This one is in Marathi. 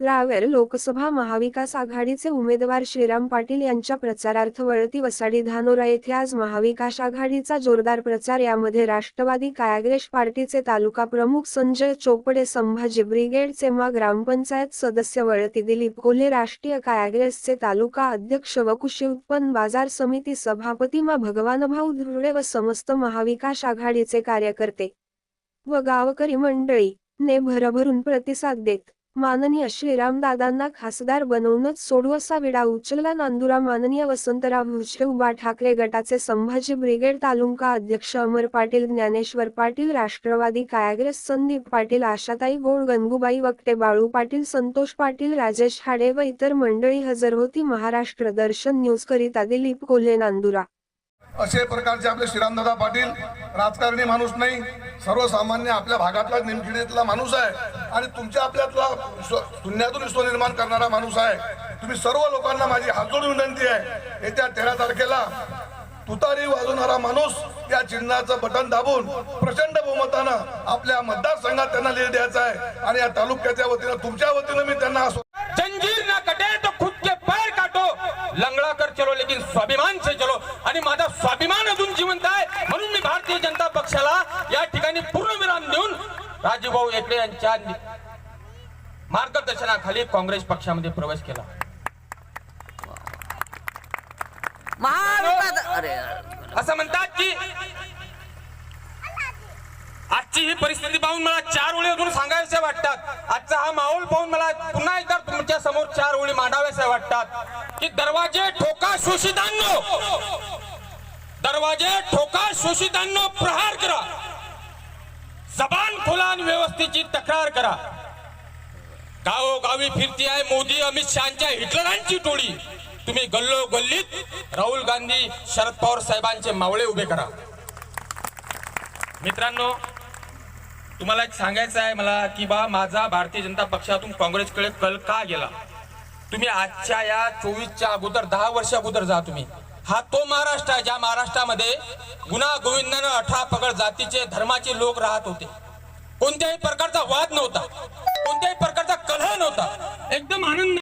रावेर लोकसभा महाविकास आघाडीचे उमेदवार श्रीराम पाटील यांच्या प्रचारार्थ वळती वसाडी धानोरा येथे आज महाविकास आघाडीचा जोरदार प्रचार यामध्ये राष्ट्रवादी कायाग्रेश पार्टीचे तालुका प्रमुख संजय चोपडे संभाजी ब्रिगेडचे मा ग्रामपंचायत सदस्य वळती दिलीप कोल्हे राष्ट्रीय कायाग्रेसचे तालुका अध्यक्ष व कृषी उत्पन्न बाजार समिती सभापती मा भगवानभाऊ धुर्डे व समस्त महाविकास आघाडीचे कार्यकर्ते व गावकरी मंडळी ने भरभरून प्रतिसाद देत माननीय श्रीरामदादांना खासदार बनवूनच सोडू असा विडा उचलला नांदुरा माननीय वसंतराव भुजरे उभा ठाकरे गटाचे संभाजी ब्रिगेड तालुका अध्यक्ष अमर पाटील ज्ञानेश्वर पाटील राष्ट्रवादी कायाग्रस संदीप पाटील आशाताई गोड गंगूबाई वक्ते बाळू पाटील संतोष पाटील राजेश हाडे व इतर मंडळी हजर होती. महाराष्ट्र दर्शन न्यूज करिता दिलीप कोल्हे नांदुरा असे प्रकारचे आपले श्रीरामदादा पाटील राजकारणी माणूस नाही सर्वसामान्य आपल्या भागातला निमखिडीतला माणूस आहे. आणि तुमच्या आपल्यातला शून्यातून विश्व निर्माण करणारा माणूस आहे. तुम्ही सर्व लोकांना माझी हातजोड विनंती आहे. येत्या तेरा तारखेला तुतारी वाजवणारा माणूस या चिन्हाचं बटन दाबून प्रचंड बहुमतानं आपल्या मतदारसंघात त्यांना लीड द्यायचा आहे. आणि या तालुक्याच्या वतीनं तुमच्या वतीनं मी त्यांना असो जंजीर ना कटे तो खुद के पैर काटो. लंगड़ा कर चलो लेकिन स्वाभिमान से स्वाभिमान अजून जिवंत आहे. म्हणून मी भारतीय जनता पक्षाला या ठिकाणी पूर्णविराम देऊन राजूभाऊ एकडे यांच्या मार्गदर्शनाखाली काँग्रेस पक्षामध्ये प्रवेश केला. असं म्हणतात की आजची ही परिस्थिती पाहून मला चार ओळी अजून सांगायच्या वाटतात. आजचा हा माहोल पाहून मला पुन्हा एकदा तुमच्यासमोर चार ओळी मांडाव्याच्या वाटतात. की दरवाजे ठोका शोषितांनो! दरवाजे ठोका शोषितांना प्रहार करा. जबान खुलान व्यवस्थेची तक्रार करा. गावोगावी फिरती आहे मोदी अमित शहाच्या हिटलरांची टोळी. तुम्ही गल्लो गल्लीत राहुल गांधी शरद पवार साहेबांचे मावळे उभे करा. मित्रांनो तुम्हाला एक सांगायचं आहे मला की बा माझा भारतीय जनता पक्षातून काँग्रेसकडे कल का गेला? तुम्ही आजच्या या चोवीसच्या अगोदर दहा वर्ष अगोदर जा तुम्ही. हा तो महाराष्ट्र आहे ज्या महाराष्ट्रामध्ये गुन्हा गोविंदानं अठरा पगड जातीचे धर्माचे लोक राहत होते. कोणत्याही प्रकारचा वाद नव्हता. कोणत्याही प्रकारचा कलह नव्हता. एकदम आनंद